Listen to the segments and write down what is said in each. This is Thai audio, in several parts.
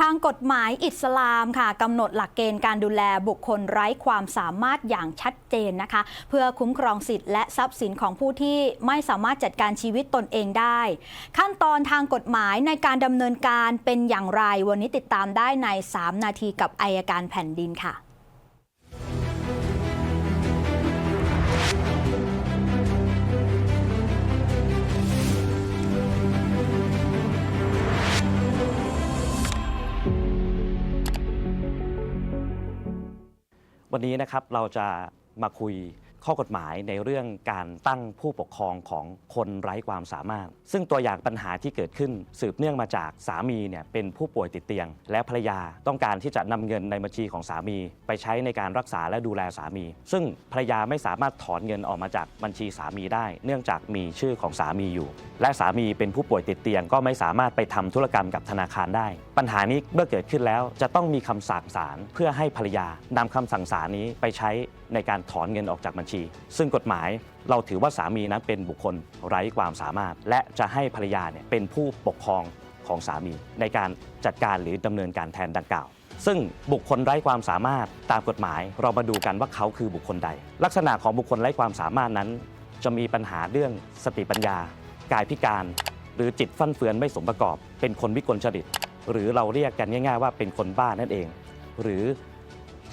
ทางกฎหมายอิสลามค่ะกำหนดหลักเกณฑ์การดูแลบุคคลไร้ความสามารถอย่างชัดเจนนะคะ เพื่อคุ้มครองสิทธิ์และทรัพย์สินของผู้ที่ไม่สามารถจัดการชีวิตตนเองได้ ขั้นตอนทางกฎหมายในการดำเนินการเป็นอย่างไร วันนี้ติดตามได้ใน 3 นาทีกับอายการแผ่นดินค่ะ วันนี้นะครับเราจะมาคุย ข้อกฎหมายในเรื่องการตั้งผู้ปกครองของคนไร้ความสามารถ ซึ่งตัวอย่างปัญหาที่เกิดขึ้น สืบเนื่องมาจากสามีเนี่ยเป็นผู้ป่วยติดเตียง และภรรยาต้องการที่จะนำเงินในบัญชีของสามี ไปใช้ในการรักษาและดูแลสามี ซึ่งภรรยาไม่สามารถถอนเงินออกมาจากบัญชีสามีได้ เนื่องจากมีชื่อของสามีอยู่ และสามีเป็นผู้ป่วยติดเตียง ก็ไม่สามารถไปทำธุรกรรมกับธนาคารได้ ปัญหานี้เมื่อเกิดขึ้นแล้วจะต้องมีคำสั่งศาลเพื่อให้ภรรยานำคำสั่งศาลนี้ไปใช้ในการถอนเงินออกจากบัญชีซึ่งกฎหมายเราถือว่าสามีนั้นเป็นบุคคลไร้ความสามารถ และจะให้ภรรยาเนี่ยเป็นผู้ปกครองของสามี ในการจัดการหรือดำเนินการแทนดังกล่าว ซึ่งบุคคลไร้ความสามารถตามกฎหมายเรามาดูกันว่าเขาคือบุคคลใด ลักษณะของบุคคลไร้ความสามารถนั้น จะมีปัญหาเรื่องสติปัญญา กายพิการ หรือจิตฟั่นเฟือนไม่สมประกอบ เป็นคนวิกลจริต หรือเราเรียกกันง่าย ๆ ว่าเป็นคนบ้านั่นเอง หรือ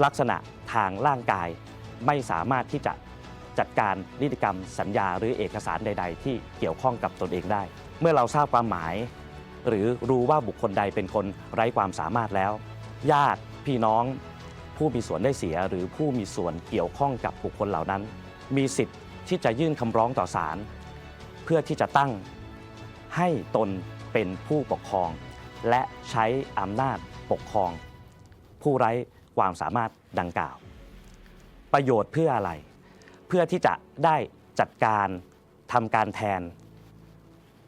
ลักษณะทางร่างกายไม่สามารถที่จะ จัดการนิติกรรมสัญญาหรือเอกสารใด ๆ ที่เกี่ยวข้องกับตนเองได้ เมื่อเราทราบความหมาย หรือรู้ว่าบุคคลใดเป็นคนไร้ความสามารถแล้ว ญาติพี่น้อง ผู้มีส่วนได้เสียหรือผู้มีส่วนเกี่ยวข้องกับบุคคลเหล่านั้น มีสิทธิ์ที่จะยื่นคำร้องต่อศาลเพื่อที่จะตั้งให้ตนเป็นผู้ปกครอง และใช้อำนาจปกครอง ผู้ไร้ความสามารถดังกล่าว ประโยชน์เพื่ออะไร พื่อที่จะได้จัดการทำการแทน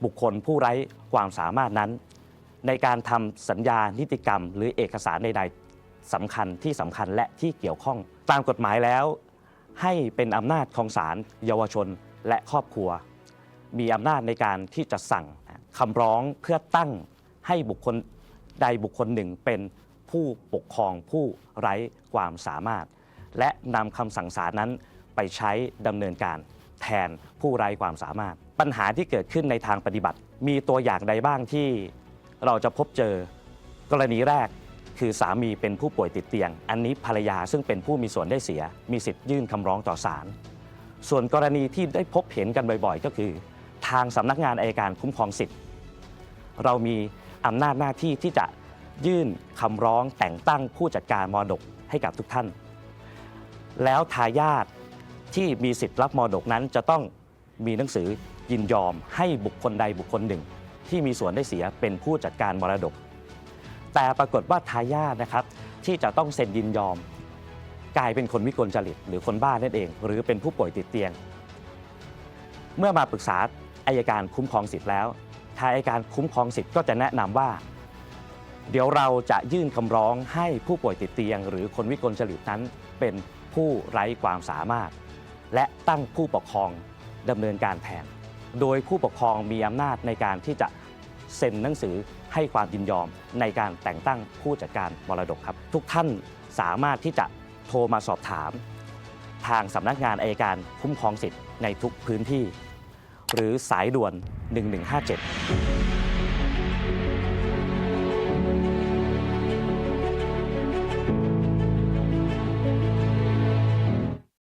บุคคลผู้ไร้ความสามารถนั้น ในการทำสัญญานิติกรรม หรือเอกสารใดๆสำคัญที่สำคัญและที่เกี่ยวข้อง ตามกฎหมายแล้ว ให้เป็นอำนาจของศาลเยาวชนและครอบครัว มีอำนาจในการที่จะสั่งคำร้องเพื่อตั้งให้บุคคลใดบุคคลหนึ่งเป็นผู้ปกครองผู้ไร้ความสามารถ และนำคำสั่งศาลนั้น ไปใช้ดำเนินการแทนผู้ไร้ความสามารถ ปัญหาที่เกิดขึ้นในทางปฏิบัติ มีตัวอย่างใดบ้างที่เราจะพบเจอกรณีแรกคือสามีเป็นผู้ป่วยติดเตียง อันนี้ภรรยาซึ่งเป็นผู้มีส่วนได้เสีย มีสิทธิ์ยื่นคำร้องต่อศาลส่วนกรณีที่ได้พบเห็นกันบ่อยๆ ก็คือ ทางสำนักงานอายการคุ้มครองสิทธิ์ เรามีอำนาจหน้าที่ที่จะยื่นคำร้องแต่งตั้งผู้จัดการมรดกให้กับทุกท่าน แล้วทายาท ที่มีสิทธิ์รับมรดกนั้น จะต้องมีหนังสือยินยอมให้บุคคลใดบุคคลหนึ่ง ที่มีส่วนได้เสียเป็นผู้จัดการมรดก แต่ปรากฏว่าทายาทนะครับที่จะต้องเซ็นยินยอม กลายเป็นคนวิกลจริต หรือคนบ้านั่นเอง หรือเป็นผู้ป่วยติดเตียง เมื่อมาปรึกษาอายการคุ้มครองสิทธิ์แล้วทางอายการคุ้มครองสิทธิ์ก็จะแนะนำว่า เดี๋ยวเราจะยื่นคำร้องให้ผู้ป่วยติดเตียง หรือคนวิกลจริตนั้นเป็นผู้ไร้ความสามารถ และตั้งผู้ปกครองดำเนินการแทน โดยผู้ปกครองมีอำนาจในการที่จะเซ็นหนังสือให้ความยินยอมในการแต่งตั้งผู้จัดการมรดกครับ ทุกท่านสามารถที่จะโทรมาสอบถาม ทางสำนักงานอายการคุ้มครองสิทธิ์ในทุกพื้นที่ หรือสายด่วน 1157